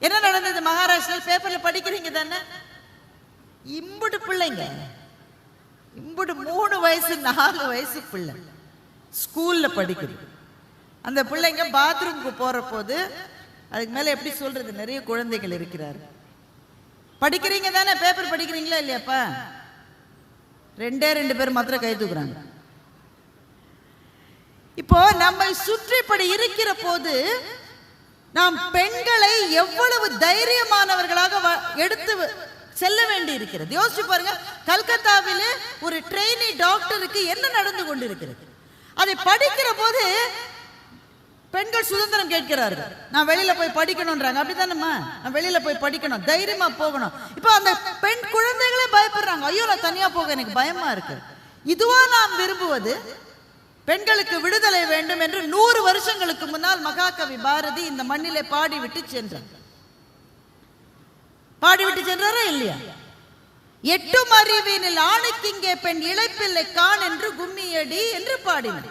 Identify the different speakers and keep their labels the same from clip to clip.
Speaker 1: என்ன நடந்தது? மகாராஷ்டிரா பேப்பர்ல படிக்கிறீங்க தானே? இம்புடு பிள்ளைங்க. இம்புடு மூணு வயசு நாலு வயசு பிள்ளை. ஸ்கூல்ல படிக்குது. அந்த பிள்ளைங்க பாத்ரூமுக்கு போற போது அதுக்கு மேல எப்படி சொல்றது? நிறைய குழந்தைகள் இருக்கிறாரு. படிக்கிறீங்க தானே? பேப்பர் படிக்கிறீங்களா இல்லையாப்பா? ரெண்டே ரெண்டு பேர் மாத்திரம் கை தூக்குறாங்க. இப்போ நம்மை சுற்றி இப்படி இருக்கிற போது நாம் பெண்களை எவ்வளவு தைரியமானவர்களாக வ- எடுத்து செல்ல வேண்டி இருக்கிறது யோசிச்சு பாருங்க கல்கத்தாவில் ஒரு ட்ரெயினி டாக்டருக்கு என்ன நடந்து கொண்டிருக்கிறது? அதை படிக்கிற போது பெண்கள் சுதந்திரம் கேட்கிறார்கள். நான் வெளியில போய் படிக்கணும்ன்றாங்க. அப்படித்தானம்மா? நான் வெளியில போய் படிக்கணும் தைரியமா போகணும். இப்போ அந்த பெண் குழந்தைகளே பயப்படுறாங்க. ஐயோ நான் தனியா போக எனக்கு பயமா இருக்கு. இதுவா நாம் விரும்புவது பெண்களுக்கு விடுதலை வேண்டும் என்று நூறு வருஷங்களுக்கு முன்னால் மகாகவி பாரதி இந்த மண்ணிலே பாடிவிட்டு சென்றார். பாடிவிட்டு சென்றாரா இல்லையா? எட்டும் அறிவினில் ஆணைக்கிங்கே பெண் இழைப்பில்லை கான் என்று கும்மியடி என்று பாடினார்.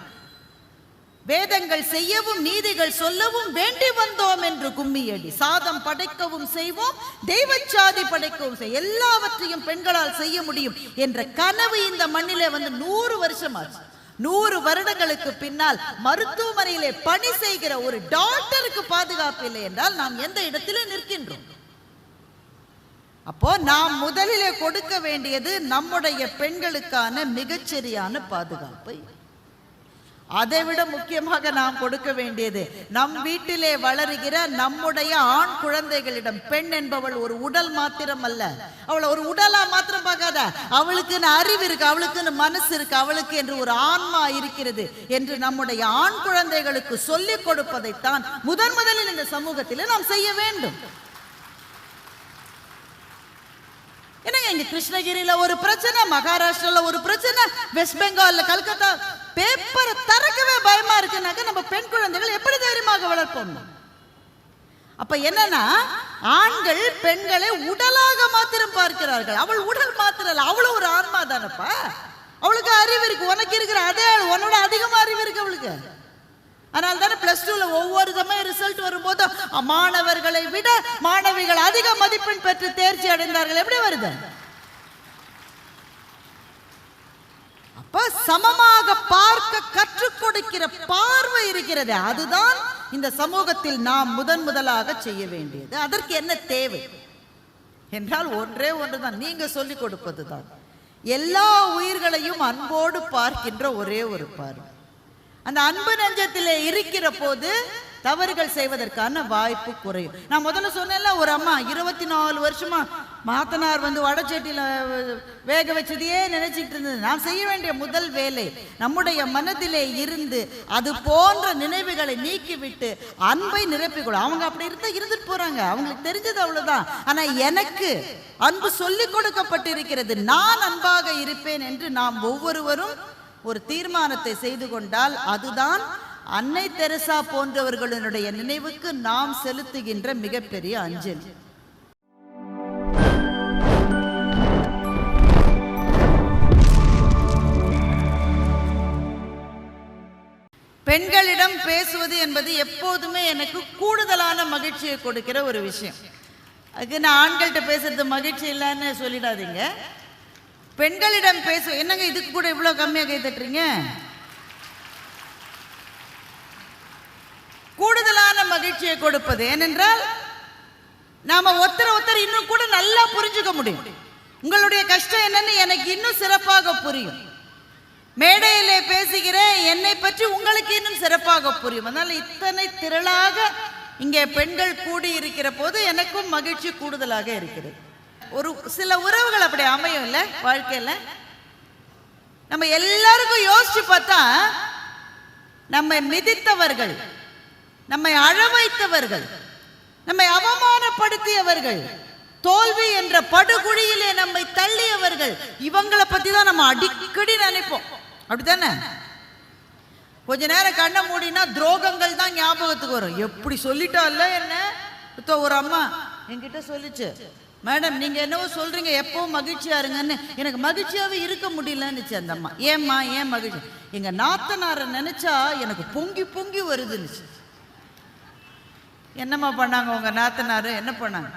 Speaker 1: வேதங்கள் செய்யவும் நீதிகள் சொல்லவும் வேண்டி வந்தோம் என்று கும்மியடி. சாதம் படைக்கவும் செய்வோம் தெய்வச்சாதி படைக்கவும் செய் எல்லாவற்றையும் பெண்களால் செய்ய முடியும் என்ற கனவு இந்த மண்ணிலே வந்து நூறு வருஷமாச்சு. நூறு வருடங்களுக்கு பின்னால் மருத்துவமனையிலே பணி செய்கிற ஒரு டாக்டருக்கு பாதுகாப்பு இல்லை என்றால் நாம் எந்த இடத்திலும் நிற்கின்றோம். அப்போ நாம் முதலிலே கொடுக்க வேண்டியது நம்முடைய பெண்களுக்கான மிகச்சரியான பாதுகாப்பை. அதைவிட முக்கியமாக நாம் கொடுக்க வேண்டியது நம் வீட்டிலே வளருகிற நம்முடைய ஆண் குழந்தைகளிடம் பெண் என்பவள் ஒரு உடல் மாத்திரம் அல்ல அவளை ஒரு உடலா மாத்திரம் பார்க்காத. அவளுக்குன்னு அறிவு இருக்கு அவளுக்குன்னு மனசு இருக்கு அவளுக்கு என்று ஒரு ஆன்மா இருக்கிறது என்று நம்முடைய ஆண் குழந்தைகளுக்கு சொல்லிக் கொடுப்பதைத்தான் முதன் முதலில் இந்த சமூகத்தில் நாம் செய்ய வேண்டும். என்னங்க இங்க கிருஷ்ணகிரியில ஒரு பிரச்சனை மகாராஷ்டிரால ஒரு பிரச்சனை வெஸ்ட் பெங்கால்ல கல்கத்தா? பேப்பரை திறக்கவே பயமா இருக்குனாக்க நம்ம பெண் குழந்தைகள் எப்படி தைரியமாக வளர்ப்போம்? அப்ப என்னன்னா ஆண்கள் பெண்களை உடலாக மாத்திரம் பார்க்கிறார்கள். அவள் உடல் மாத்திரல இல்ல அவளும் ஒரு ஆன்மா தானப்பா? அவளுக்கு அறிவு இருக்கு உனக்கு இருக்கிற அதே ஆள், உன்னோட அதிகமா அறிவு இருக்கு அவளுக்கு. அதனால தானே பிளஸ் டூல ஒவ்வொரு சமயம் ரிசல்ட் வரும்போது மாணவர்களை விட மாணவிகள் அதிக மதிப்பெண் பெற்று தேர்ச்சி அடைந்தார்கள். எப்படி வருது? அப்ப சமமாக பார்க்க கற்றுக் கொடுக்கிற பார்வை இருக்கிறது. அதுதான் இந்த சமூகத்தில் நாம் முதன் முதலாக செய்ய வேண்டியது. அதற்கு என்ன தேவை? என்றால் ஒன்றே ஒன்றுதான். நீங்க சொல்லிக் கொடுப்பதுதான். எல்லா உயிர்களையும் அன்போடு பார்க்கின்ற ஒரே ஒரு பார்வை. அந்த அன்பு நெஞ்சத்திலே இருக்கிற போது தவறுகள் செய்வதற்கான வாய்ப்பு குறையும். நான் முதல்ல சொன்னேன்ல ஒரு அம்மா இருபத்தி நாலு வருஷமா மாத்தனார் வந்து வடச்சட்டியில வேக வச்சதையே நினைச்சிட்டு இருந்தது. நான் செய்ய வேண்டிய முதல் வேலை நம்முடைய மனதிலே இருந்து அது போன்ற நினைவுகளை நீக்கிவிட்டு அன்பை நிரப்பிக்கொள்ள அவங்க அப்படி இருந்தா இருந்துட்டு போறாங்க. அவங்களுக்கு தெரிஞ்சது அவ்வளவுதான். ஆனா எனக்கு அன்பு சொல்லிக் கொடுக்கப்பட்டிருக்கிறது. நான் அன்பாக இருப்பேன் என்று நாம் ஒவ்வொருவரும் ஒரு தீர்மானத்தை செய்து கொண்டால் அதுதான் அன்னை தெரசா போன்றவர்களுடைய நினைவுக்கு நாம் செலுத்துகின்ற மிகப்பெரிய அஞ்சலி. பெண்களிடம் பேசுவது என்பது எப்போதுமே எனக்கு கூடுதலான மகிழ்ச்சியை கொடுக்கிற ஒரு விஷயம். அதுக்கு நான் ஆண்கள்கிட்ட பேசுறது மகிழ்ச்சி இல்லைன்னு சொல்லிடாதீங்க. பெண்களிடம் பேச. என்னங்க இதுக்கு கூட இவ்வளோ கம்மியாக கை தட்டுறீங்க? கூடுதலான மகிழ்ச்சியை கொடுப்பது ஏனென்றால் நாம ஒருத்தர் ஒருத்தர் இன்னும் கூட நல்லா புரிஞ்சுக்க முடியும். உங்களுடைய கஷ்டம் என்னன்னு எனக்கு இன்னும் சிறப்பாக புரியும். மேடையிலே பேசுகிற என்னை பற்றி உங்களுக்கு இன்னும் சிறப்பாக புரியும். அதனால இத்தனை திரளாக இங்கே பெண்கள் கூடி இருக்கிற போது எனக்கும் மகிழ்ச்சி கூடுதலாக இருக்கிறது. ஒரு சில உறவுகள் அப்படி அமையும் இல்ல வாழ்க்கையில? நம்ம எல்லாருக்கும் யோசிச்சு பார்த்தா நம்மை மிதித்தவர்கள் நம்மை அழவைத்தவர்கள் நம்மை அவமானப்படுத்தியவர்கள் தோல்வி என்ற படுகுழியிலே நம்மை தள்ளியவர்கள் இவங்களை பத்தி தான் நம்ம அடிக்கடி நினைப்போம். அப்படித்தானே? கொஞ்ச நேரம் கண்ணை மூடினா துரோகங்கள் தான் ஞாபகத்துக்கு வரும். எப்படி சொல்லிட்டால என்ன? ஒரு அம்மா என்கிட்ட சொல்லிச்சு மேடம் நீங்க என்னவோ சொல்றீங்க எப்பவும் மகிழ்ச்சியா இருங்கன்னு. எனக்கு மகிழ்ச்சியாவே இருக்க முடியலன்னுச்சு அந்த அம்மா. ஏம்மா ஏன் மகிழ்ச்சி? எங்க நாத்தனாரை நினைச்சா எனக்கு பொங்கி பொங்கி வருதுன்னுச்சு என்னம்மா பண்ணாங்க உங்க நாத்தனாரு? என்ன பண்ணாங்க?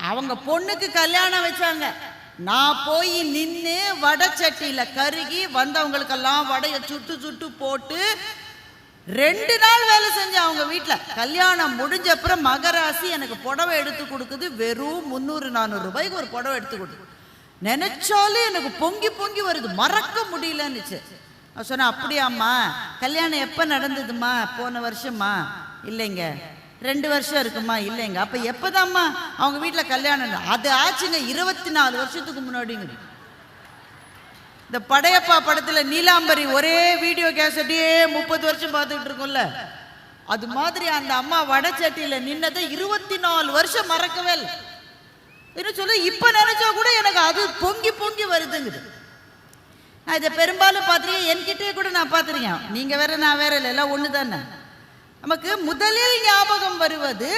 Speaker 1: அவங்க பொண்ணுக்கு கல்யாணம் வச்சாங்க. நான் போய் நின்று வடை சட்டியில கருகி வந்தவங்களுக்கெல்லாம் வடையை சுட்டு சுட்டு போட்டு ரெண்டு நாள் வேலை செஞ்சேன் அவங்க வீட்டில் கல்யாணம் முடிஞ்ச அப்புறம் மகராசி எனக்கு புடவை எடுத்து கொடுக்குது. வெறும் முந்நூறு நானூறு ரூபாய்க்கு ஒரு புடவை எடுத்து கொடுக்குது. நினைச்சாலே எனக்கு பொங்கி பொங்கி வருது. மறக்க முடியலன்னுச்சு. நான் சொன்னேன் அப்படியாம்மா கல்யாணம் எப்போ நடந்ததுமா போன வருஷமா இல்லைங்க. ரெண்டு வருஷம் இருக்குமா? இல்லைங்க. அப்போ எப்போதாம்மா அவங்க வீட்டில் கல்யாணம் அது ஆச்சுங்க இருபத்தி நாலு வருஷத்துக்கு முன்னாடிங்க. இந்த படையப்பா படத்துல நீலாம்பரி ஒரே வீடியோ கேசட்டே முப்பது வருஷம் பார்த்துக்கிட்டு இருக்கோம்ல. அது மாதிரி அந்த அம்மா வடச்சட்டியில நின்னதை இருபத்தி நாலு வருஷம் மறக்கவே இல்லை. என்ன சொல்ல இப்ப நினைச்சா கூட எனக்கு அது பொங்கி பொங்கி வருதுங்குது. நான் இதை பெரும்பாலும் பார்த்துருக்கேன். என்கிட்டயே கூட நான் பார்த்துருக்கேன். நீங்க வேற நான் வேற இல்லை. எல்லாம் ஒன்று தானே நமக்கு முதலில் ஞாபகம் வருவது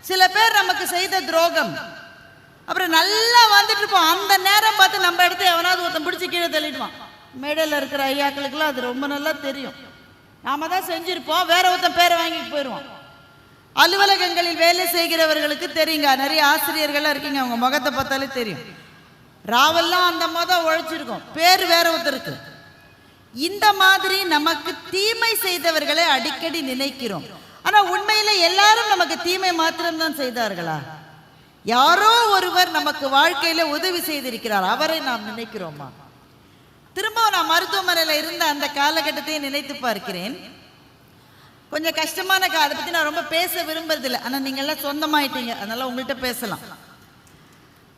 Speaker 1: சில பேர் நமக்கு செய்த துரோகம். அப்புறம் நல்லா வந்துட்டு இருப்போம். அந்த நேரம் பார்த்து நம்ம எடுத்து எவனாவது ஒருத்தன் பிடிச்சி கீழே தள்ளிடுவான். மேடையில் இருக்கிற ஐயாக்களுக்கெல்லாம் அது ரொம்ப நல்லா தெரியும். நாம தான் செஞ்சிருப்போம். வேற ஒருத்தன் பேரை வாங்கிட்டு போயிடுவான். அலுவலகங்களில் வேலை செய்கிறவர்களுக்கு தெரியுங்க. நிறைய ஆசிரியர்கள்லாம் இருக்கீங்க. அவங்க முகத்தை பார்த்தாலே தெரியும். ராவெல்லாம் அந்த மதம் உழைச்சிருக்கோம். பேர் வேற ஒருத்தருக்கு. இந்த மாதிரி நமக்கு தீமை செய்தவர்களை அடிக்கடி நினைக்கிறோம். ஆனா உண்மையில எல்லாரும் நமக்கு தீமை மாத்திரம்தான் செய்தார்களா? யாரோ ஒருவர் நமக்கு வாழ்க்கையில உதவி செய்திருக்கிறார். அவரை நாம் நினைக்கிறோமா? திரும்ப நான் மருத்துவமனையில் இருந்த அந்த காலகட்டத்தை நினைத்து பார்க்கிறேன். கொஞ்சம் கஷ்டமான கா அதை பத்தி நான் ரொம்ப பேச விரும்புறதில்லை. ஆனால் நீங்க எல்லாம் சொந்தமாயிட்டீங்க. அதனால உங்கள்கிட்ட பேசலாம்.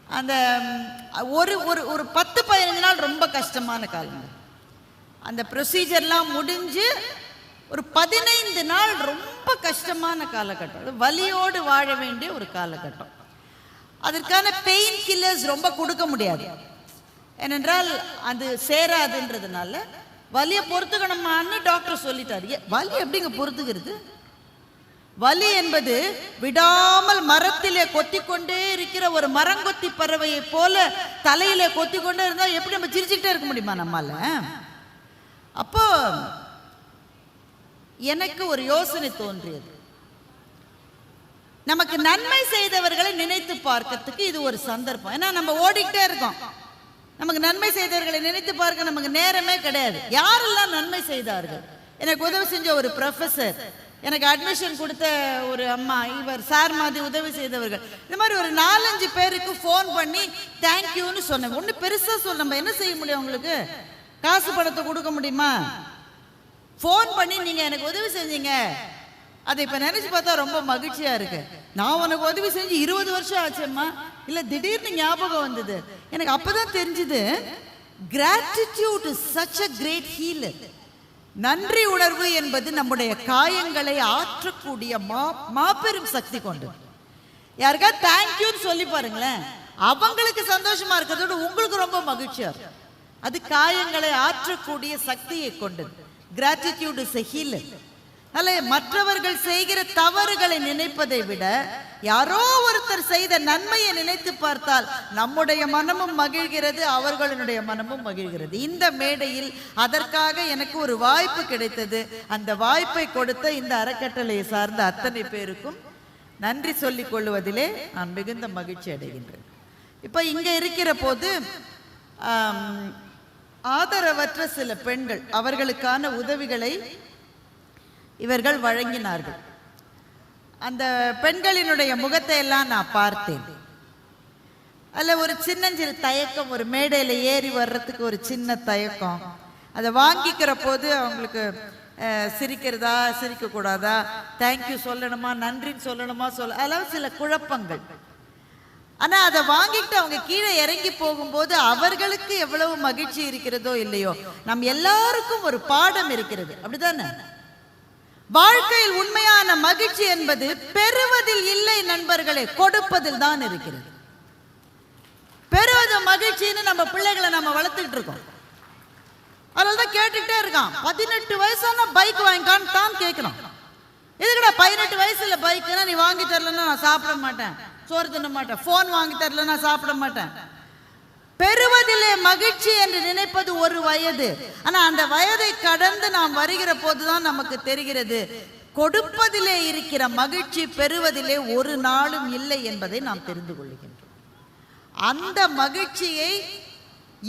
Speaker 1: அந்த ஒரு ஒரு ஒரு பத்து பதினஞ்சு நாள் ரொம்ப கஷ்டமான காலங்கள். அந்த ப்ரொசீஜர்லாம் முடிஞ்சு ஒரு பதினைந்து நாள் ரொம்ப கஷ்டமான காலகட்டம். அது வலியோடு வாழ வேண்டிய ஒரு காலகட்டம். அதற்கான பெயின் கில்லர்ஸ் ரொம்ப கொடுக்க முடியாது. ஏனென்றால் அது சேராதுன்றதுனால வலியை பொறுத்துக்கணுமான்னு டாக்டர் சொல்லிட்டாரு. ஏ, வலி எப்படிங்க பொறுத்துக்கிறது? வலி என்பது விடாமல் மரத்திலே கொத்திக்கொண்டே இருக்கிற ஒரு மரங்கொத்தி பறவையை போல கொத்தி கொண்டே இருந்தால் எப்படி நம்ம சிரிச்சுக்கிட்டே இருக்க முடியுமா நம்மால? அப்போ எனக்கு ஒரு யோசனை தோன்றியது. நமக்கு நன்மை செய்தவர்களை நினைத்து பார்க்கறதுக்கு இது ஒரு சந்தர்ப்பம். ஏன்னா நம்ம ஓடிக்கிட்டே இருக்கோம். நமக்கு நன்மை செய்தவர்களை நினைத்து பார்க்க நமக்கு நேரமே கிடையாது. யாரெல்லாம் நன்மை செய்தார்கள்? எனக்கு உதவி செஞ்ச ஒரு ப்ரொஃபஸர் எனக்கு அட்மிஷன் கொடுத்த ஒரு அம்மா இவர் சார் மாதிரி உதவி செய்தவர்கள். இந்த மாதிரி ஒரு நாலஞ்சு பேருக்கு ஃபோன் பண்ணி தேங்க்யூன்னு சொன்னேன் ஒன்று பெருசாக சொல்ல நம்ம என்ன செய்ய முடியும் உங்களுக்கு காசு பணத்தை கொடுக்க முடியுமா? ஃபோன் பண்ணி நீங்கள் எனக்கு உதவி செஞ்சீங்க. அதை இப்ப நினைச்சு பார்த்தா ரொம்ப மகிழ்ச்சியா இருக்கு. நான் உனக்கு உதவி செஞ்சு இருபது வருஷம் ஆச்சேம்மா. இல்ல திடீர்னு ஞாபகம் வந்தது. எனக்கு அப்பதான் தெரிஞ்சது gratitude such a great healer நன்றி உணர்வு என்பது நம்முடைய காயங்களை ஆற்றக்கூடிய மா மாபெரும் சக்தி கொண்டு யாருக்கா தேங்க்யூன்னு சொல்லி பாருங்களேன். அவங்களுக்கு சந்தோஷமா இருக்கிறதோட உங்களுக்கு ரொம்ப மகிழ்ச்சியா இருக்கும். அது காயங்களை ஆற்றக்கூடிய சக்தியை கொண்டது. கிராட்டிடியூட் இஸ் ஹீல் அல்ல மற்றவர்கள் செய்கிற தவறுகளை நினைப்பதை விட யாரோ ஒருத்தர் செய்த நன்மையை நினைத்து பார்த்தால் நம்முடைய மனமும் மகிழ்கிறது அவர்களுடைய மனமும் மகிழ்கிறது. இந்த மேடையில் அதற்காக எனக்கு ஒரு வாய்ப்பு கிடைத்தது. அந்த வாய்ப்பை கொடுத்த இந்த அறக்கட்டளையை சார்ந்த அத்தனை பேருக்கும் நன்றி சொல்லிக் கொள்வதிலே நான் மிகுந்த மகிழ்ச்சி அடைகின்றேன். இப்போ இங்கே இருக்கிற போது ஆதரவற்ற சில பெண்கள் அவர்களுக்கான உதவிகளை இவர்கள் வழங்கினார்கள். அந்த பெண்களினுடைய முகத்தை எல்லாம் நான் பார்த்தேன். அதில் ஒரு சின்னஞ்சிறு தயக்கம் ஒரு மேடையில் ஏறி வர்றதுக்கு ஒரு சின்ன தயக்கம். அதை வாங்கிக்கிற போது அவங்களுக்கு அஹ், சிரிக்கிறதா சிரிக்கக்கூடாதா? தேங்க்யூ சொல்லணுமா? நன்றின்னு சொல்லணுமா? சொல்ல அதெல்லாம் சில குழப்பங்கள். ஆனா அதை வாங்கிட்டு அவங்க கீழே இறங்கி போகும்போது அவர்களுக்கு எவ்வளவு மகிழ்ச்சி இருக்கிறதோ இல்லையோ நம் எல்லாருக்கும் ஒரு பாடம் இருக்கிறது. அப்படிதானே வாழ்க்கையில் உண்மையான மகிழ்ச்சி என்பது பெறுவதில் இல்லை நண்பர்களே கொடுப்பதில் தான் இருக்கிறது. பெறுவது மகிழ்ச்சின்னு நம்ம பிள்ளைகளை நம்ம வளர்த்துக்கிட்டு இருக்கோம். அதனால தான் கேட்டுக்கிட்டே இருக்கான் பதினெட்டு வயசான பைக் வாங்கிக்கான்னு தான் கேட்குறான் எதுக்குடா பதினெட்டு வயசுல பைக்குனா நீ வாங்கி தரலன்னா நான் சாப்பிட மாட்டேன் சோறு தின்ன மாட்டேன் ஃபோன் வாங்கி தரலன்னா நான் சாப்பிட மாட்டேன். பெறுவதிலே மகிழ்ச்சி என்று நினைப்பது ஒரு வயது. ஆனா அந்த வயதை கடந்து நாம் வருகிற போதுதான் நமக்கு தெரிகிறது. கொடுப்பதிலே இருக்கிற மகிழ்ச்சி பெறுவதிலே ஒரு நாளும் இல்லை என்பதை நாம் தெரிந்து கொள்கின்றோம். அந்த மகிழ்ச்சியை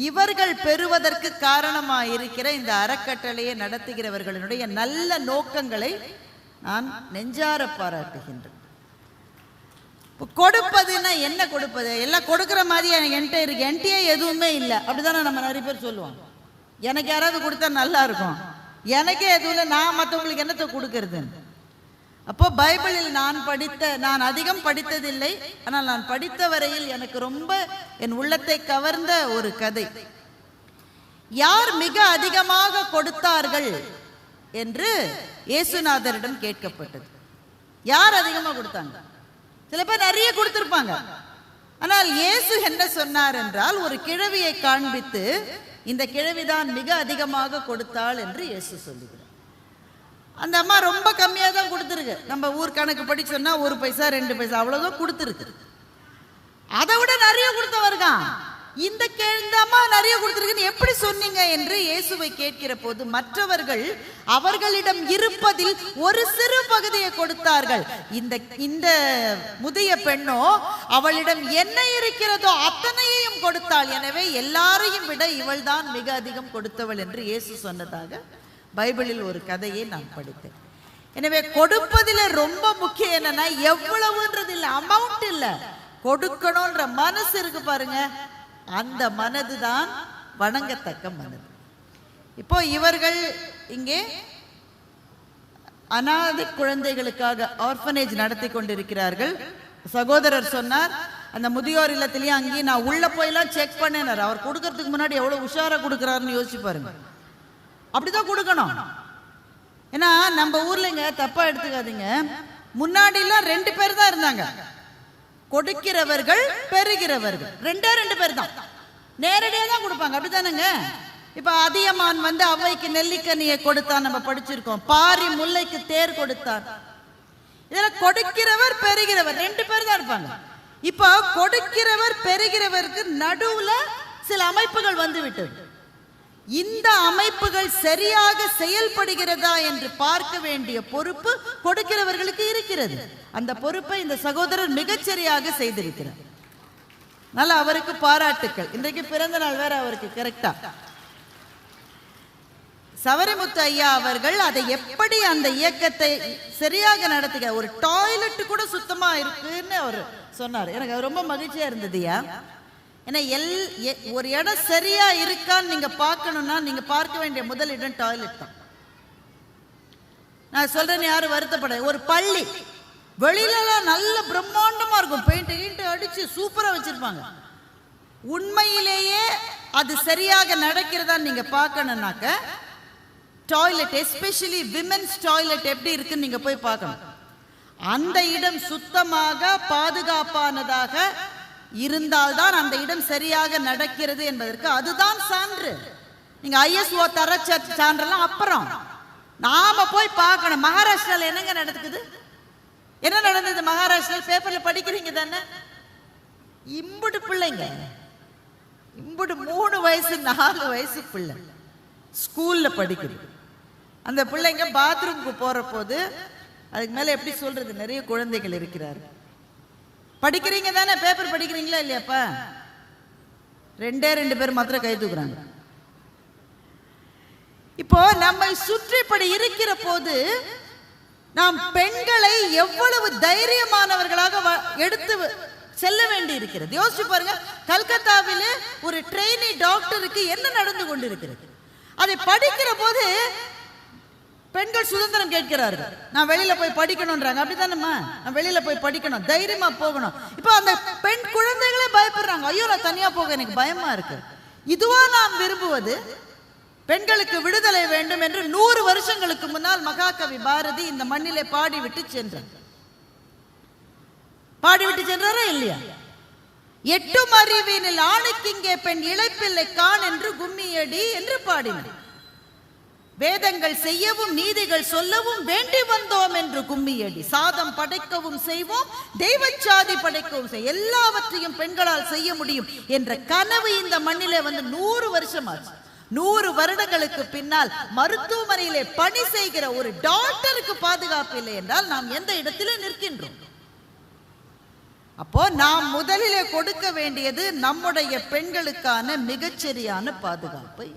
Speaker 1: இவர்கள் பெறுவதற்கு காரணமாக இருக்கிற இந்த அறக்கட்டளையை நடத்துகிறவர்களுடைய நல்ல நோக்கங்களை நான் நெஞ்சார பாராட்டுகின்றேன். கொடுப்பதுன்னா என்ன கொடுப்பது? எல்லாம் கொடுக்குற மாதிரி எனக்கு என்கிட்ட இருக்கு. என்கிட்டயே எதுவுமே இல்லை. அப்படிதானே நம்ம நிறைய பேர் சொல்லுவாங்க. எனக்கு யாராவது கொடுத்தா நல்லா இருக்கும். எனக்கே எதுவும் இல்லை. நான் மற்றவங்களுக்கு என்னத்தை கொடுக்கறதுன்னு அப்போ பைபிளில் நான் படித்த நான் அதிகம் படித்ததில்லை. ஆனால் நான் படித்த வரையில் எனக்கு ரொம்ப என் உள்ளத்தை கவர்ந்த ஒரு கதை. யார் மிக அதிகமாக கொடுத்தார்கள் என்று இயேசுநாதரிடம் கேட்கப்பட்டது. யார் அதிகமாக கொடுத்தாங்க? சில பேர் நிறைய கொடுத்திருப்பாங்க. ஆனால் இயேசு என்ன சொன்னார் என்றால் ஒரு கிழவியை காண்பித்து இந்த கிழவிதான் மிக அதிகமாக கொடுத்தாள் என்று இயேசு சொல்லுகிறார். அந்த அம்மா ரொம்ப கம்மியாக தான் கொடுத்துருக்கு. நம்ம ஊர் கணக்கு படி சொன்னா ஒரு பைசா ரெண்டு பைசா அவ்வளோதான் கொடுத்துருக்கு. அதை விட நிறைய கொடுத்தவர்தான். தான் இந்த அம்மா நிறைய கொடுத்துருக்குன்னு எப்படி சொன்னீங்க என்று இயேசுவை கேட்கிற போது மற்றவர்கள் அவர்களிடம் இருப்பதில் ஒரு சிறு பகுதியை கொடுத்தார்கள். இந்த இந்த முதிய பெண்ணோ அவளிடம் என்ன இருக்கிறதோ அத்தனையையும் கொடுத்தாள். எனவே எல்லாரையும் விட இவள்தான் மிக அதிகம் கொடுத்தவள் என்று இயேசு சொன்னதாக பைபிளில் ஒரு கதையை நான் படித்தேன். எனவே கொடுப்பதில் ரொம்ப முக்கியம் என்னன்னா எவ்வளவுன்றது இல்லை அமௌண்ட் இல்லை. கொடுக்கணும்ன்ற மனசு இருக்கு பாருங்க. அந்த மனது தான் வணங்கத்தக்க மனது. இப்போ இவர்கள் இங்கே அனாதை குழந்தைகளுக்காக ஆர்ஃபனேஜ் நடத்தி கொண்டிருக்கிறார்கள். சகோதரர் சொன்னார் அந்த முதியோர் இல்லத்திலேயே அங்கேயும் நான் உள்ள போயெல்லாம் செக் பண்ணேனார். அவர் கொடுக்கறதுக்கு முன்னாடி எவ்வளவு உஷாரா கொடுக்குறாருன்னு யோசிச்சு பாருங்க. அப்படிதான் கொடுக்கணும். ஏன்னா நம்ம ஊர்லங்க தப்பா எடுத்துக்காதீங்க. முன்னாடிலாம் ரெண்டு பேர் தான் இருந்தாங்க. கொடுக்கிறவர்கள் பெறுகிறவர்கள். ரெண்டே ரெண்டு பேர் தான் நேரடியாக தான் கொடுப்பாங்க. அப்படிதானேங்க இப்போ அதியமான் வந்து அவைக்கு நெல்லிக்கனியை கொடுத்தான். நம்ம படிச்சிருக்கோம். பாரி முல்லைக்கு தேர் கொடுத்தார் இதில் கொடுக்கிறவர் பெறுகிறவர். ரெண்டு பேர் தான் இருப்பாங்க. இப்போ கொடுக்கிறவர் பெறுகிறவருக்கு நடுவில் சில அமைப்புகள் வந்து விட்டது இந்த அமைப்புகள் சரியாக செயல்படுகிறதா என்று பார்க்க வேண்டிய பொறுப்பு கொடுக்கிறவர்களுக்கு இருக்கிறது. அந்த பொறுப்பை இந்த சகோதரர் மிகச்சரியாக செய்திருக்கிறார். நல்ல அவருக்கு பாராட்டுக்கள். இன்றைக்கு பிறந்த நாள் வேற அவருக்கு கரெக்டா சவரிமுத்து ஐயா அவர்கள் அதை எப்படி அந்த இயக்கத்தை சரியாக நடத்துக ஒரு டாய்லெட் கூட சுத்தமா இருக்குன்னு அவர் சொன்னார். எனக்கு ரொம்ப மகிழ்ச்சியா இருந்ததுயா ஏன்னா எல் எ- ஒரு இடம் சரியா இருக்கான்னு நீங்க பார்க்கணும்னா நீங்க பார்க்க வேண்டிய முதல் இடம் டாய்லெட் தான். நான் சொல்றேன்னு யாரும் வருத்தப்பட ஒரு பள்ளி வெளியிலலாம் நல்ல பிரம்மாண்டமா இருக்கும். பெயிண்ட் கீண்ட் அடிச்சு சூப்பரா வச்சிருப்பாங்க. உண்மையிலேயே அது சரியாக நடக்கிறதா நீங்க பார்க்கணும்னாக்க டாய்லெட் எஸ்பெஷலி விமென்ஸ் டாய்லெட் எப்படி இருக்குன்னு நீங்க போய் பார்க்கணும். அந்த இடம் சுத்தமாக பாதுகாப்பானதாக இருந்தால்தான் அந்த இடம் சரியாக நடக்கிறது என்பதற்கு அதுதான் சான்று. நீங்க ஐஎஸ்ஓ தர சான்றெல்லாம் அப்புறம். நாம போய் பார்க்கணும். மகாராஷ்டிரால என்னங்க நடக்குது? என்ன நடந்தது மகாராஷ்டிரா பேப்பர்ல படிக்கிறீங்க தானே? இம்புடு பிள்ளைங்க. இம்புடு மூணு வயசு நாலு வயசு பிள்ளை. ஸ்கூல்ல படிக்குது. அந்த பிள்ளைங்க பாத்ரூமுக்கு போற போது அதுக்கு மேல எப்படி சொல்றது? நிறைய குழந்தைகள் இருக்கிறார்கள். படிக்கிறீங்க தானே? பேப்பர் படிக்கிறீங்களா இல்லையாப்பா ரெண்டே ரெண்டு பேர் மாத்திரம் கை தூக்குறாங்க. இப்போ நம்மை சுற்றி இப்படி இருக்கிற போது நாம் பெண்களை எவ்வளவு தைரியமானவர்களாக வ- எடுத்து செல்ல வேண்டி இருக்கிறது யோசிச்சு பாருங்க கல்கத்தாவில் ஒரு ட்ரெயினி டாக்டருக்கு என்ன நடந்து கொண்டிருக்கிறது? அதை படிக்கிற போது பெண்கள் சுதந்திரம் கேட்கிறார்கள். நான் வெளியில போய் படிக்கணும்ன்றாங்க. அப்படித்தானம்மா? நான் வெளியில போய் படிக்கணும். தைரியமா போகணும். இப்போ அந்த பெண் குழந்தைகளே பயப்படுறாங்க. ஐயோ நான் தனியா போக எனக்கு பயமா இருக்கு. இதுவா நாம் விரும்புவது பெண்களுக்கு விடுதலை வேண்டும் என்று நூறு வருஷங்களுக்கு முன்னால் மகாகவி பாரதி இந்த மண்ணிலே பாடிவிட்டு சென்றார். பாடிவிட்டு சென்றாரா இல்லையா? எட்டும் அறிவினில் ஆணுக்கு இங்கே பெண் இழைப்பில்லை கான் என்று கும்மியடி என்று பாடினார். வேதங்கள் செய்யவும் நீதிகள் சொல்லவும் வேண்டி வந்தோம் என்று கும்மியடி. சாதம் படைக்கவும் செய்வோம் தெய்வச்சாதி படைக்கவும் செய் எல்லாவற்றையும் பெண்களால் செய்ய முடியும் என்ற கனவு இந்த மண்ணிலே வந்து நூறு வருஷமாச்சு. நூறு வருடங்களுக்கு பின்னால் மருத்துவமனையிலே பணி செய்கிற ஒரு டாக்டருக்கு பாதுகாப்பு இல்லை என்றால் நாம் எந்த இடத்திலே நிற்கின்றோம்? அப்போ நாம் முதலிலே கொடுக்க வேண்டியது நம்முடைய பெண்களுக்கான மிகச்சரியான பாதுகாப்பை.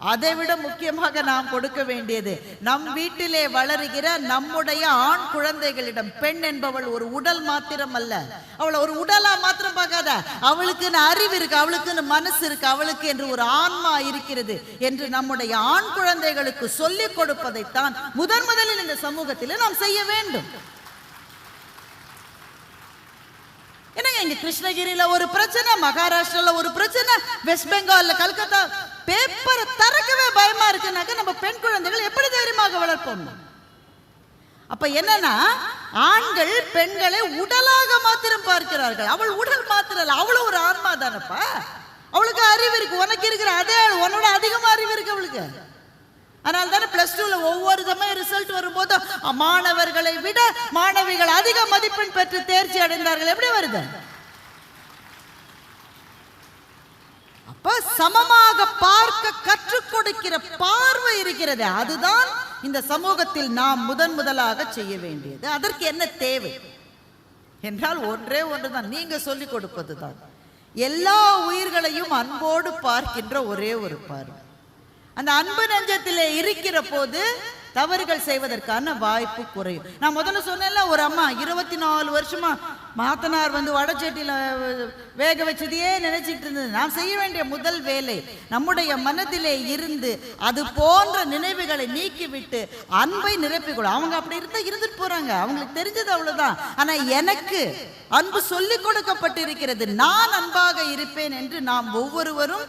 Speaker 1: அதைவிட முக்கியமாக நாம் கொடுக்க வேண்டியது நம் வீட்டிலே வளருகிற நம்முடைய ஆண் குழந்தைகளிடம் பெண் என்பவள் ஒரு உடல் மாத்திரம் அல்ல அவளை ஒரு உடலா மாத்திரம் பார்க்காத. அவளுக்குன்னு அறிவு இருக்கு அவளுக்குன்னு மனசு இருக்கு அவளுக்கு என்று ஒரு ஆன்மா இருக்கிறது என்று நம்முடைய ஆண் குழந்தைகளுக்கு சொல்லிக் கொடுப்பதைத்தான் முதன் முதலில் இந்த சமூகத்தில் நாம் செய்ய வேண்டும். என்னங்க இங்க கிருஷ்ணகிரியில ஒரு பிரச்சனை மகாராஷ்டிரால ஒரு பிரச்சனை வெஸ்ட் பெங்கால்ல கல்கத்தா? பேப்பரை திறக்கவே பயமா இருக்குனாக்க நம்ம பெண் குழந்தைகள் எப்படி தைரியமாக வளர்ப்போம்? அப்ப என்னன்னா ஆண்கள் பெண்களை உடலாக மாத்திரம் பார்க்கிறார்கள். அவள் உடல் மாத்திரம் இல்ல அவளும் ஒரு ஆன்மா தானப்பா? அவளுக்கு அறிவு இருக்கு உனக்கு இருக்கிற அதே உன்னோட அதிகமா அறிவு இருக்கு அவளுக்கு. அதனால தானே பிளஸ் டூல ஒவ்வொரு சமயம் ரிசல்ட் வரும்போது மாணவர்களை விட மாணவிகள் அதிக மதிப்பெண் பெற்று தேர்ச்சி அடைந்தார்கள். எப்படி வருது? அப்ப சமமாக பார்க்க கற்றுக் கொடுக்கிற பார்வை இருக்கிறது. அதுதான் இந்த சமூகத்தில் நாம் முதன் முதலாக செய்ய வேண்டியது. அதற்கு என்ன தேவை? என்றால் ஒன்றே ஒன்றுதான். நீங்க சொல்லிக் கொடுப்பதுதான். எல்லா உயிர்களையும் அன்போடு பார்க்கின்ற ஒரே ஒரு பார்வை. அந்த அன்பு நெஞ்சத்திலே இருக்கிற போது தவறுகள் செய்வதற்கான வாய்ப்பு குறையும். நான் முதல்ல சொன்னேன்ல ஒரு அம்மா இருபத்தி நாலு வருஷமா மாத்தனார் வந்து வடச்சட்டியில வேக வச்சதையே நினைச்சிட்டு இருந்தது. நான் செய்ய வேண்டிய முதல் வேலை நம்முடைய மனதிலே இருந்து அது போன்ற நினைவுகளை நீக்கிவிட்டு அன்பை நிரப்பிக்கொள்ளும் அவங்க அப்படி இருந்தா இருந்துட்டு போறாங்க. அவங்களுக்கு தெரிஞ்சது அவ்வளவுதான். ஆனா எனக்கு அன்பு சொல்லிக் கொடுக்கப்பட்டிருக்கிறது. நான் அன்பாக இருப்பேன் என்று நாம் ஒவ்வொருவரும்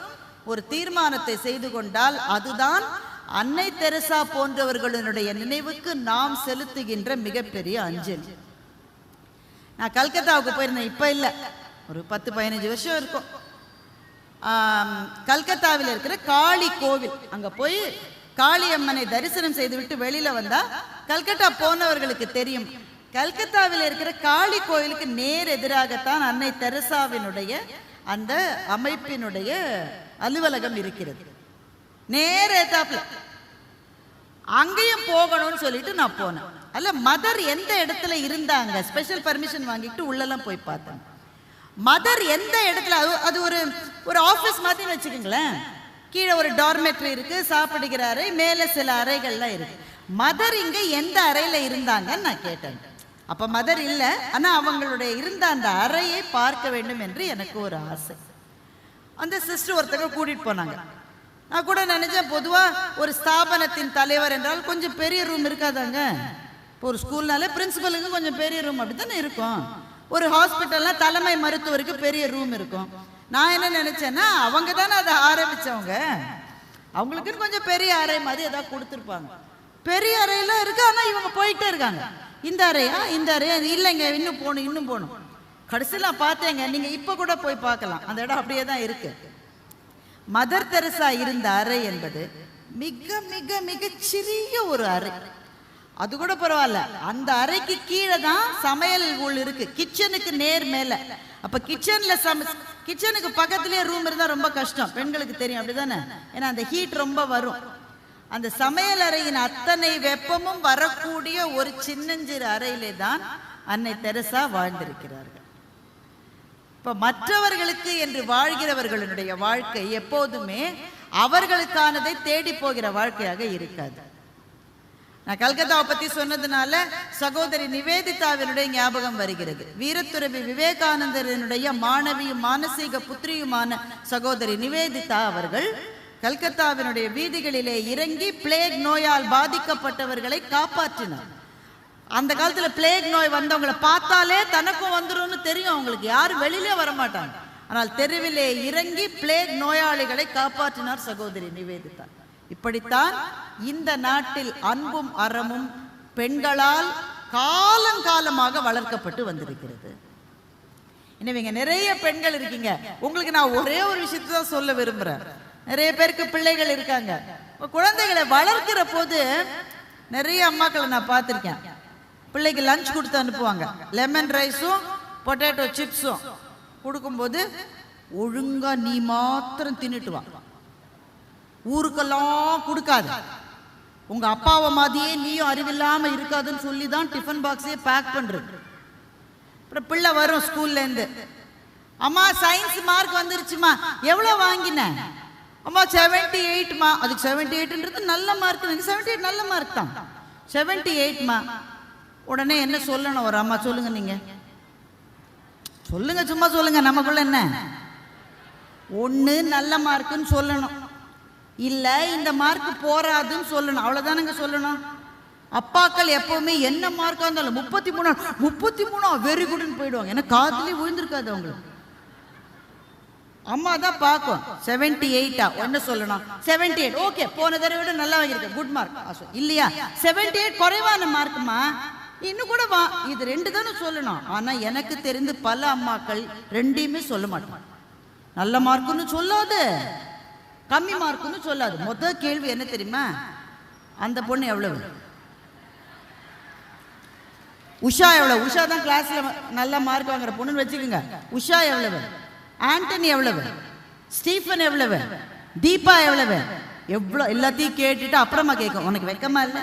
Speaker 1: ஒரு தீர்மானத்தை செய்து கொண்டால் அதுதான் அன்னை தெரசா போன்றவர்களுடைய நினைவுக்கு நாம் செலுத்துகின்ற மிகப்பெரிய அஞ்சலி. நான் கல்கத்தாவுக்கு போயிருந்தேன். இப்போ இல்லை. ஒரு பத்து பதினஞ்சு வருஷம் இருக்கும். கல்கத்தாவில் இருக்கிற காளி கோவில். அங்கே போய் காளியம்மனை தரிசனம் செய்துவிட்டு வெளியில வந்தா கல்கத்தா போனவர்களுக்கு தெரியும். கல்கத்தாவில் இருக்கிற காளி கோயிலுக்கு நேர் எதிராகத்தான் அன்னை தெரசாவினுடைய அந்த அமைப்பினுடைய அலுவலகம் இருக்கிறது. நேர எத்தாப்புல அங்கேயும் போகணும்னு சொல்லிட்டு நான் போனேன். அல்ல மதர் எந்த இடத்துல இருந்தாங்க? ஸ்பெஷல் பர்மிஷன் வாங்கிட்டு உள்ளெல்லாம் போய் பார்த்தேன். மதர் எந்த இடத்துல அது அது ஒரு ஒரு ஆஃபீஸ் மாதிரி வச்சுக்கோங்களேன். கீழே ஒரு டார்மெட்ரி இருக்கு சாப்பிடுகிற அறை மேலே சில அறைகள்லாம் இருக்கு. மதர் இங்கே எந்த அறையில் இருந்தாங்கன்னு நான் கேட்டேன். அப்போ மதர் இல்லை ஆனால் அவங்களுடைய இருந்த அந்த அறையை பார்க்க வேண்டும் என்று எனக்கு ஒரு ஆசை. அந்த சிஸ்டர் ஒருத்தங்க கூட்டிட்டு போனாங்க. நான் கூட நினைச்சேன் பொதுவா ஒரு ஸ்தாபனத்தின் தலைவர் என்றால் கொஞ்சம் பெரிய ரூம் இருக்காதாங்க. இப்போ ஒரு ஸ்கூல்னாலே பிரின்சிபலுக்கு கொஞ்சம் பெரிய ரூம் அப்படித்தானே இருக்கும். ஒரு ஹாஸ்பிட்டல்னா தலைமை மருத்துவருக்கு பெரிய ரூம் இருக்கும். நான் என்ன நினைச்சேன்னா அவங்க தானே அதை ஆரம்பிச்சவங்க. அவங்களுக்குன்னு கொஞ்சம் பெரிய அறை மாதிரி ஏதாவது கொடுத்துருப்பாங்க. பெரிய அறையெல்லாம் இருக்கு ஆனால் இவங்க போயிட்டே இருக்காங்க. இந்த அறையா இந்த அறையா இல்லைங்க இன்னும் போகணும் இன்னும் போகணும். கடைசியில் பார்த்தேங்க. நீங்கள் இப்போ கூட போய் பார்க்கலாம். அந்த இடம் அப்படியே தான் இருக்கு. மதர் தெரசா இருந்த அறை என்பது மிக மிக மிக சிறிய ஒரு அறை. அது கூட பரவாயில்ல. அந்த அறைக்கு கீழே தான் சமையல் உள் இருக்கு. கிச்சனுக்கு நேர் மேல. அப்ப கிச்சன்ல சம கிச்சனுக்கு பக்கத்திலே ரூம் இருந்தால் ரொம்ப கஷ்டம். பெண்களுக்கு தெரியும். அப்படிதானே? ஏன்னா அந்த ஹீட் ரொம்ப வரும். அந்த சமையல் அறையின் அத்தனை வெப்பமும் வரக்கூடிய ஒரு சின்னஞ்சிறு அறையிலே தான் அன்னை தெரசா வாழ்ந்திருக்கிறார்கள். இப்ப மற்றவர்களுக்கு என்று வாழ்கிறவர்களுடைய வாழ்க்கை எப்போதுமே அவர்களுக்கானதை தேடி போகிற வாழ்க்கையாக இருக்காது. நான் கல்கத்தாவை பத்தி சொன்னதுனால சகோதரி நிவேதிதாவினுடைய ஞாபகம் வருகிறது. வீரத்துறவி விவேகானந்தரனுடைய மாணவியும் மானசீக புத்திரியுமான சகோதரி நிவேதிதா அவர்கள் கல்கத்தாவினுடைய வீதிகளிலே இறங்கி பிளேக் நோயால் பாதிக்கப்பட்டவர்களை காப்பாற்றினார். அந்த காலத்துல பிளேக் நோய் வந்தவங்களை பார்த்தாலே தனக்கும் வந்துரும்னு தெரியும். அவங்களுக்கு யாரும் வெளியிலே வர மாட்டாங்க ஆனால் தெருவிலே இறங்கி பிளேக் நோயாளிகளை காப்பாற்றினார் சகோதரி நிவேதிதா. இப்படித்தான் இந்த நாட்டில் அன்பும் அறமும் பெண்களால் காலங்காலமாக வளர்க்கப்பட்டு வந்திருக்கிறது. எனவே இங்க நிறைய பெண்கள் இருக்கீங்க. உங்களுக்கு நான் ஒரே ஒரு விஷயத்தை தான் சொல்ல விரும்புறேன். நிறைய பேருக்கு பிள்ளைகள் இருக்காங்க. குழந்தைகளை வளர்க்கிற போது நிறைய அம்மாக்களை நான் பார்த்துருக்கேன். பிள்ளைக்கு லஞ்ச் கொடுத்து அனுப்புவாங்க. லெமன் ரைஸும் பொட்டேட்டோ சிப்ஸும் கொடுக்கும்போது ஒழுங்கா நீ மாத்திரம் தின்னுட்டு வா. ஊருக்கெல்லாம் கொடுக்காது. உங்க அப்பாவை மாதிரியே நீயும் அறிவில்லாம இருக்காதுன்னு சொல்லி தான் டிஃபன் பாக்ஸே பேக் பண்றது. அப்புறம் பிள்ளை வரும் ஸ்கூல்ல இருந்து. அம்மா சயின்ஸ் மார்க் வந்துருச்சுமா? எவ்வளோ வாங்கின? அம்மா செவன்டி எயிட்மா அதுக்கு செவன்டி எயிட்ன்றது நல்ல மார்க் செவன்டி எயிட் நல்ல மார்க் தான். செவன்டி எயிட்மா உடனே என்ன சொல்லணும்? ஒரு அம்மா சொல்லுங்க நீங்க. சொல்லுங்க சும்மா சொல்லுங்க. நமக்குள்ள என்ன? ஒன்று நல்ல மார்க்குன்னு சொல்லணும். இல்லை இந்த மார்க் போராதுன்னு சொல்லணும். அவ்வளோதானுங்க சொல்லணும்? அப்பாக்கள் எப்பவுமே என்ன மார்க்காக இருந்தாலும் முப்பத்தி மூணா முப்பத்தி மூணா வெரி குட்னு போயிடுவாங்க. ஏன்னா காதுலேயே விழுந்திருக்காது அவங்களுக்கு. அம்மா தான் பார்க்கும். செவன்டி எயிட்டா என்ன சொல்லணும்? செவன்டி எயிட் ஓகே போன தடவை விட நல்லா வாங்கியிருக்கேன். குட் மார்க் இல்லையா? செவன்டி எயிட் குறைவான மார்க்குமா இன்னும் கூட வா. இது ரெண்டு தானே சொல்லணும். ஆனா எனக்கு தெரிந்து பல அம்மாக்கள் ரெண்டையுமே சொல்ல மாட்டாங்க. நல்ல மார்க்குன்னு சொல்லாது. கம்மி மார்க்குன்னு சொல்லாது. மொத்த கேள்வி என்ன தெரியுமா? அந்த பொண்ணு எவ்வளவு? உஷா எவ்வளவு? உஷா தான் கிளாஸ்ல நல்ல மார்க் வாங்குற பொண்ணுன்னு வச்சுக்கோங்க. உஷா எவ்வளவு? ஆண்டனி எவ்வளவு? ஸ்டீஃபன் எவ்வளவு? தீபா எவ்வளவு? எவ்வளோ? எல்லாத்தையும் கேட்டுட்டு அப்புறமா கேட்கும். உனக்கு வெக்கமா இல்லை?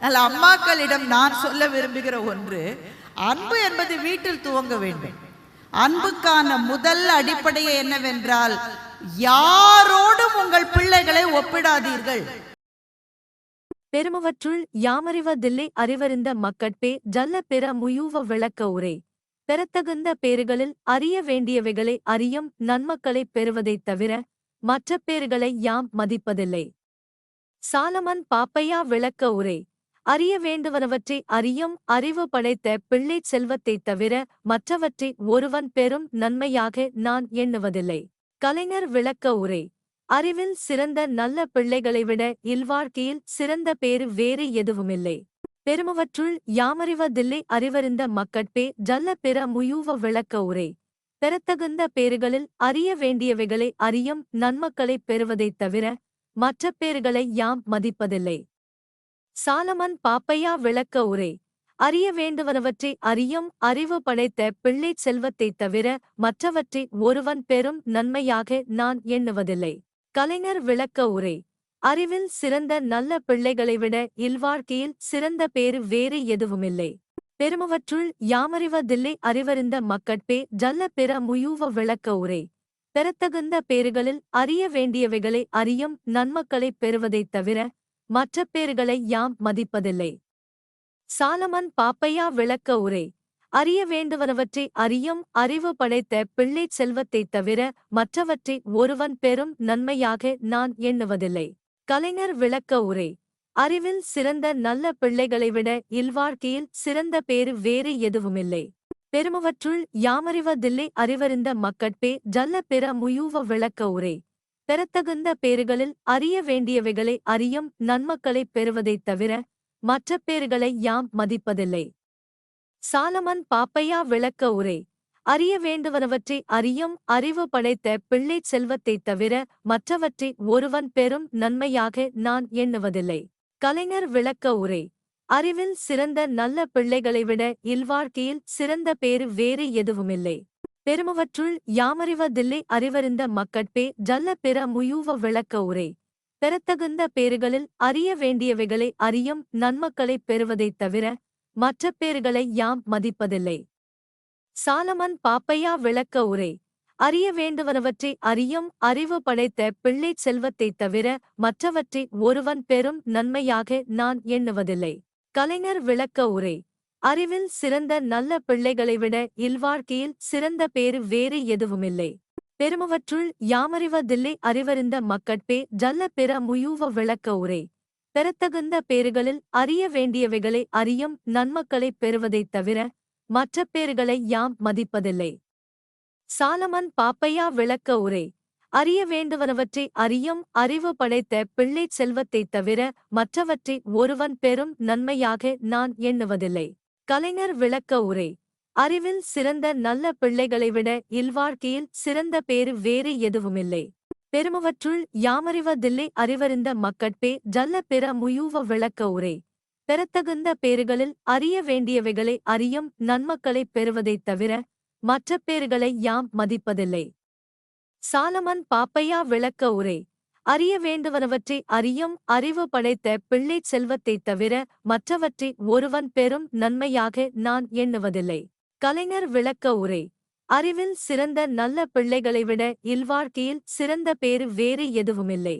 Speaker 1: அல்ல அம்மாக்களிடம் நான் சொல்ல விரும்புகிற ஒன்று அன்பு என்பது வீட்டில் துவங்க வேண்டும். அன்புக்கான முதல் அடிப்படையை என்னவென்றால் யாரோடும் உங்கள் பிள்ளைகளை ஒப்பிடாதீர்கள்.
Speaker 2: பெருமவற்றுள் யாமறிவதில்லை அறிவறிந்த மக்கட்பே ஜல்ல பிற முயூவ விளக்க உரை. பெறத்தகுந்த பேறுகளில் அறிய வேண்டியவைகளை அறியும் நன்மக்களை பெறுவதைத் தவிர மற்ற பேறுகளை யாம் மதிப்பதில்லை. சாலமன் பாப்பையா விளக்க உரை. அறிய வேண்டுவனவற்றை அறியும் அறிவு படைத்த பிள்ளைச் செல்வத்தைத் தவிர மற்றவற்றை ஒருவன் பெறும் நன்மையாக நான் எண்ணுவதில்லை. கலைஞர் விளக்க உரை. அறிவில் சிறந்த நல்ல பிள்ளைகளை விட இல்வாழ்க்கையில் சிறந்த பேறு வேறு எதுவுமில்லை. பெருமவற்றுள் யாமறிவதில்லை அறிவறிந்த மக்கட்பே ஜல்ல பிற முயூவ விளக்க உரை. பெறத்தகுந்த பேறுகளில் அறிய வேண்டியவைகளை அறியும் நன்மக்களைப் பெறுவதைத் தவிர மற்ற பேறுகளை யாம் மதிப்பதில்லை. சாலமன் பாப்பையா விளக்க உரை. அறிய வேண்டுவனவற்றை அறியும் அறிவு படைத்த பிள்ளைச் செல்வத்தைத் தவிர மற்றவற்றை ஒருவன் பெறும் நன்மையாக நான் எண்ணுவதில்லை. கலைஞர் விளக்க உரை. அறிவில் சிறந்த நல்ல பிள்ளைகளை விட இல்வாழ்க்கையில் சிறந்த பேறு வேறு எதுவுமில்லை. பெருமவற்றுள் யாமறிவதில்லை அறிவறிந்த மக்கட்பே ஜல்ல பிற முயூவ விளக்க உரை. பெறத்தகுந்த பேறுகளில் அறிய வேண்டியவைகளை அறியும் நன்மக்களைப் பெறுவதைத் தவிர மற்ற பேர்களை யாம் மதிப்பதில்லை. சாலமன் பாப்பையா விளக்க உரை அறிய வேண்டுவனவற்றை அறியும் அறிவு படைத்த பிள்ளைச் செல்வத்தைத் தவிர மற்றவற்றை ஒருவன் பெறும் நன்மையாக நான் எண்ணுவதில்லை கலைஞர் விளக்க உரை அறிவில் சிறந்த நல்ல பிள்ளைகளை விட இல்வாழ்க்கையில் சிறந்த பேறு வேறு எதுவுமில்லை. பெருமவற்றுள் யாமறிவதில்லை அறிவறிந்த மக்கட்பே ஜல்ல பிற முயூவ விளக்க உரை பெறத்தகுந்த பேறுகளில் அறிய வேண்டியவைகளை அறியும் நன்மக்களைப் பெறுவதைத் தவிர மற்ற பேறுகளை யாம் மதிப்பதில்லை. சாலமன் பாப்பையா விளக்க உரை. அறிய வேண்டுவனவற்றை அறியும் அறிவு படைத்த பிள்ளைச் செல்வத்தைத் தவிர மற்றவற்றை ஒருவன் பெறும் நன்மையாக நான் எண்ணுவதில்லை. கலைஞர் விளக்க உரை. அறிவில் சிறந்த நல்ல பிள்ளைகளை விட இல்வாழ்க்கையில் சிறந்த பேறு வேறு எதுவுமில்லை. பெருமவற்றுள் யாமறிவதில்லை அறிவறிந்த மக்கட்பே ஜல்ல பிற முயூவ விளக்க உரை. பெறத்தகுந்த பேறுகளில் அறிய வேண்டியவைகளை அறியும் நன்மக்களைப் பெறுவதைத் தவிர மற்ற பேறுகளை யாம் மதிப்பதில்லை. சாலமன் பாப்பையா விளக்க உரை. அறிய வேண்டுவனவற்றை அறியும் அறிவு படைத்த பிள்ளைச் செல்வத்தைத் தவிர மற்றவற்றை ஒருவன் பெறும் நன்மையாக நான் எண்ணுவதில்லை. கலைஞர் விளக்க உரை. அறிவில் சிறந்த நல்ல பிள்ளைகளை விட இல்வாழ்க்கையில் சிறந்த பேறு வேறு எதுவுமில்லை. பெருமவற்றுள் யாமறிவதில்லை அறிவறிந்த மக்கட்பே ஜல்ல பிற முயூவ விளக்க உரை. பெறத்தகுந்த பேறுகளில் அறிய வேண்டியவைகளை அறியும் நன்மக்களைப் பெறுவதைத் தவிர மற்ற பேறுகளை யாம் மதிப்பதில்லை. சாலமன் பாப்பையா விளக்க உரை. அறிய வேண்டுவனவற்றை அறியும் அறிவு படைத்த பிள்ளைச் செல்வத்தைத் தவிர மற்றவற்றை ஒருவன் பெறும் நன்மையாக நான் எண்ணுவதில்லை. கலைஞர் விளக்க உரை. அறிவில் சிறந்த நல்ல பிள்ளைகளை விட இல்வாழ்க்கையில் சிறந்த பேறு வேறு எதுவுமில்லை. பெருமவற்றுள் யாமறிவதில்லை அறிவறிந்த மக்கட்பே ஜல்ல பிற முயூவ விளக்க உரை. பெறத்தகுந்த பேறுகளில் அறிய வேண்டியவைகளை அறியும் நன்மக்களைப் பெறுவதைத் தவிர மற்ற பேறுகளை யாம் மதிப்பதில்லை. சாலமன் பாப்பையா விளக்க உரை. அறிய வேண்டுவனவற்றை அறியும் அறிவு படைத்த பிள்ளைச் செல்வத்தைத் தவிர மற்றவற்றை ஒருவன் பெறும் நன்மையாக நான் எண்ணுவதில்லை. கலைஞர் விளக்க உரை. அறிவில் சிறந்த நல்ல பிள்ளைகளை விட இல்வாழ்க்கையில் சிறந்த பேறு வேறு எதுவுமில்லை.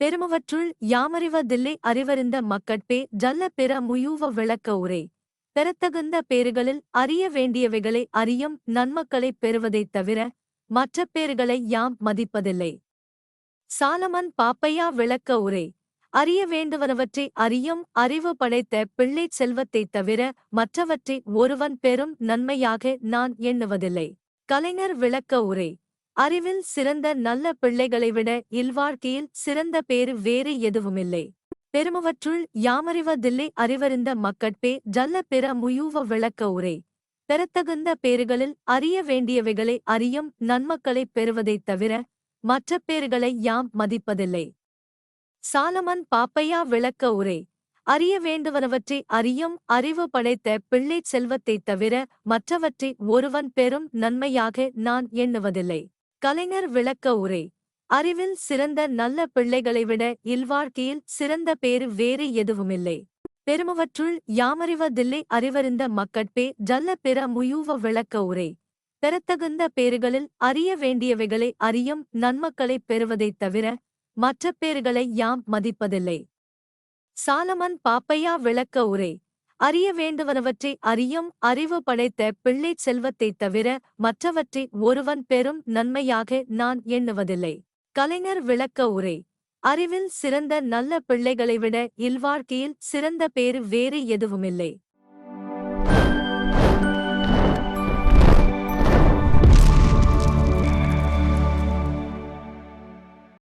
Speaker 2: பெருமவற்றுள் யாமறிவதில்லை அறிவறிந்த மக்கட்பே ஜல்ல பிற முயூவ விளக்க உரை. பெறத்தகுந்த பேறுகளில் அறிய வேண்டியவைகளை அறியும் நன்மக்களைப் பெறுவதைத் தவிர மற்ற பேறுகளை யாம் மதிப்பதில்லை. சாலமன் பாப்பையா விளக்க உரை. அறிய வேண்டுவனவற்றை அறியும் அறிவு படைத்த பிள்ளைச் செல்வத்தைத் தவிர மற்றவற்றை ஒருவன் பெறும் நன்மையாக நான் எண்ணுவதில்லை. கலைஞர் விளக்க உரை. அறிவில் சிறந்த நல்ல பிள்ளைகளை விட இல்வாழ்க்கையில் சிறந்த பேறு வேறு எதுவுமில்லை. பெருமவற்றுள் யாமறிவதில்லை அறிவறிந்த மக்கட்பே ஜல்ல பிற முயூவ விளக்க உரை. பெறத்தகுந்த பேறுகளில் அறிய வேண்டியவைகளை அறியும் நன்மக்களைப் பெறுவதைத் தவிர மற்ற பேர்களை யாம் மதிப்பதில்லை. சாலமன் பாப்பையா விளக்க உரை அறிய வேண்டுவனவற்றை அறியும் அறிவு படைத்த பிள்ளைச் செல்வத்தைத் தவிர மற்றவற்றை ஒருவன் பெறும் நன்மையாக நான் எண்ணுவதில்லை கலைஞர் விளக்க உரை அறிவில் சிறந்த நல்ல பிள்ளைகளை விட இல்வாழ்க்கையில் சிறந்த பேறு வேறு எதுவுமில்லை. பெருமவற்றுள் யாமறிவதில்லை அறிவறிந்த மக்கட்பே ஜல்ல பிற முயூவ விளக்க உரை பெறத்தகுந்த பேறுகளில் அறிய வேண்டியவைகளை அறியும் நன்மக்களைப் பெறுவதைத் தவிர மற்ற பேறுகளை யாம் மதிப்பதில்லை. சாலமன் பாப்பையா விளக்க உரை. அறிய வேண்டுவனவற்றை அறியும் அறிவு படைத்த பிள்ளைச் செல்வத்தைத் தவிர மற்றவற்றை ஒருவன் பெறும் நன்மையாக நான் எண்ணுவதில்லை. கலைஞர் விளக்க உரை. அறிவில் சிறந்த நல்ல பிள்ளைகளை விட இல்வாழ்க்கையில் சிறந்த பேறு வேறு எதுவுமில்லை.